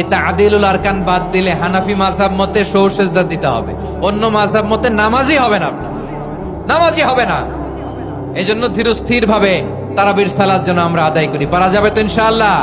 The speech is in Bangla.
এটা আদিলুল আরকান বাদ দিলে হানাফি মাসাব মতে সৌ সেজদা দিতে হবে। অন্য মাসাব মতে নামাজই হবে না নামাজই হবে না। এই জন্য ধীরস্থির ভাবে তারাবির সালাদ যেন আমরা আদায় করি। পারা যাবে তো ইনশাআল্লাহ।